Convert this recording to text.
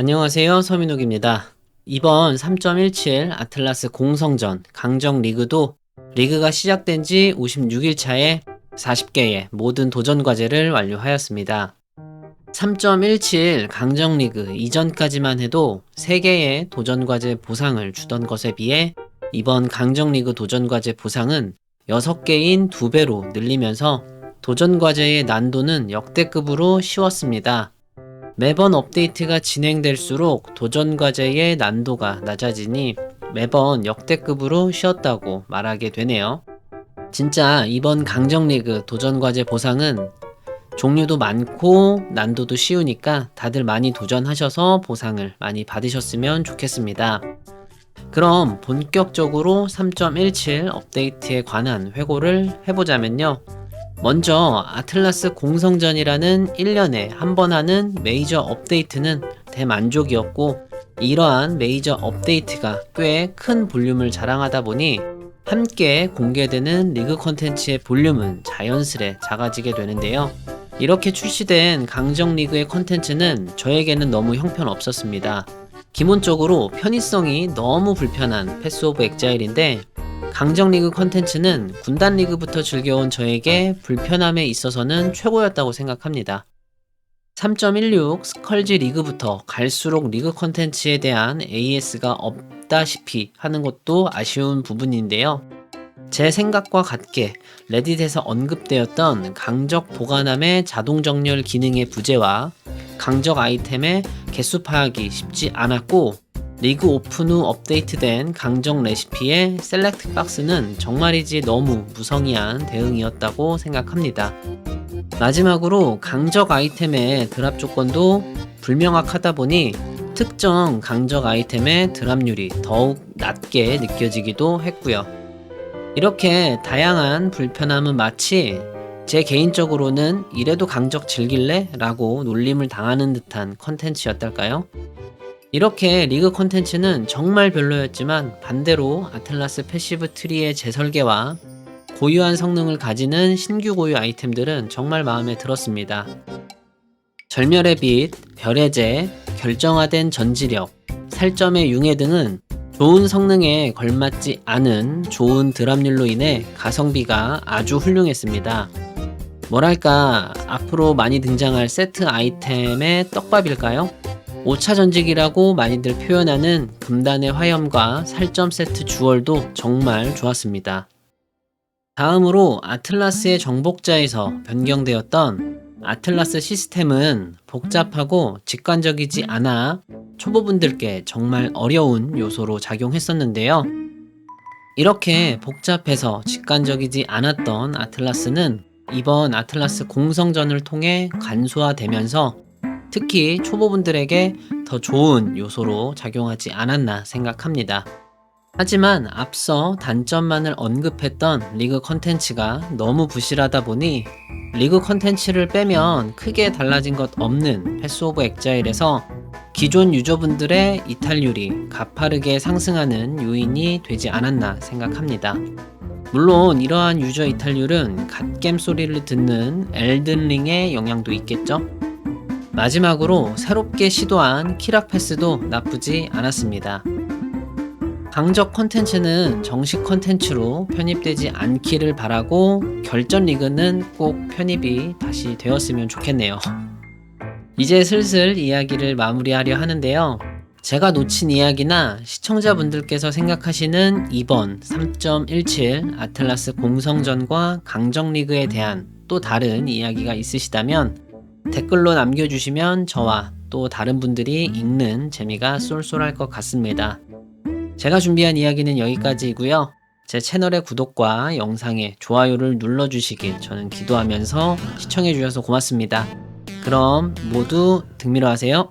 안녕하세요. 서민욱입니다. 이번 3.17 아틀라스 공성전 강정 리그도 리그가 시작된 지 56일 차에 40개의 모든 도전 과제를 완료하였습니다. 3.17 강정 리그 이전까지만 해도 3개의 도전 과제 보상을 주던 것에 비해 이번 강정 리그 도전 과제 보상은 6개인 2배로 늘리면서 도전 과제의 난도는 역대급으로 쉬웠습니다. 매번 업데이트가 진행될수록 도전 과제의 난도가 낮아지니 매번 역대급으로 쉬었다고 말하게 되네요. 진짜 이번 강정리그 도전 과제 보상은 종류도 많고 난도도 쉬우니까 다들 많이 도전하셔서 보상을 많이 받으셨으면 좋겠습니다. 그럼 본격적으로 3.17 업데이트에 관한 회고를 해보자면요. 먼저 아틀라스 공성전이라는 1년에 한 번 하는 메이저 업데이트는 대만족이었고 이러한 메이저 업데이트가 꽤 큰 볼륨을 자랑하다 보니 함께 공개되는 리그 컨텐츠의 볼륨은 자연스레 작아지게 되는데요. 이렇게 출시된 강정 리그의 컨텐츠는 저에게는 너무 형편없었습니다. 기본적으로 편의성이 너무 불편한 패스 오브 엑자일인데 강정 리그 컨텐츠는 군단 리그부터 즐겨온 저에게 불편함에 있어서는 최고였다고 생각합니다. 3.16 스컬지 리그부터 갈수록 리그 컨텐츠에 대한 AS가 없다시피 하는 것도 아쉬운 부분인데요. 제 생각과 같게 레딧에서 언급되었던 강적 보관함의 자동 정렬 기능의 부재와 강적 아이템의 개수 파악이 쉽지 않았고 리그 오픈 후 업데이트된 강정 레시피의 셀렉트 박스는 정말이지 너무 무성의한 대응이었다고 생각합니다. 마지막으로 강적 아이템의 드랍 조건도 불명확하다 보니 특정 강적 아이템의 드랍률이 더욱 낮게 느껴지기도 했고요. 이렇게 다양한 불편함은 마치 제 개인적으로는 이래도 강적 즐길래? 라고 놀림을 당하는 듯한 컨텐츠였달까요? 이렇게 리그 콘텐츠는 정말 별로였지만 반대로 아틀라스 패시브 트리의 재설계와 고유한 성능을 가지는 신규 고유 아이템들은 정말 마음에 들었습니다. 절멸의 빛, 별의 재, 결정화된 전지력, 살점의 융해 등은 좋은 성능에 걸맞지 않은 좋은 드랍률로 인해 가성비가 아주 훌륭했습니다. 뭐랄까, 앞으로 많이 등장할 세트 아이템의 떡밥일까요? 5차 전직이라고 많이들 표현하는 금단의 화염과 살점 세트 주얼도 정말 좋았습니다. 다음으로 아틀라스의 정복자에서 변경되었던 아틀라스 시스템은 복잡하고 직관적이지 않아 초보분들께 정말 어려운 요소로 작용했었는데요. 이렇게 복잡해서 직관적이지 않았던 아틀라스는 이번 아틀라스 공성전을 통해 간소화되면서 특히 초보분들에게 더 좋은 요소로 작용하지 않았나 생각합니다. 하지만 앞서 단점만을 언급했던 리그 컨텐츠가 너무 부실하다 보니 리그 컨텐츠를 빼면 크게 달라진 것 없는 패스 오브 엑자일에서 기존 유저분들의 이탈률이 가파르게 상승하는 요인이 되지 않았나 생각합니다. 물론 이러한 유저 이탈률은 갓겜 소리를 듣는 엘든링의 영향도 있겠죠? 마지막으로 새롭게 시도한 키락 패스도 나쁘지 않았습니다. 강적 컨텐츠는 정식 컨텐츠로 편입되지 않기를 바라고 결전 리그는 꼭 편입이 다시 되었으면 좋겠네요. 이제 슬슬 이야기를 마무리하려 하는데요. 제가 놓친 이야기나 시청자분들께서 생각하시는 이번 3.17 아틀라스 공성전과 강정 리그에 대한 또 다른 이야기가 있으시다면 댓글로 남겨주시면 저와 또 다른 분들이 읽는 재미가 쏠쏠할 것 같습니다. 제가 준비한 이야기는 여기까지이고요. 제 채널의 구독과 영상에 좋아요를 눌러주시길 저는 기도하면서 시청해주셔서 고맙습니다. 그럼 모두 등미로 하세요.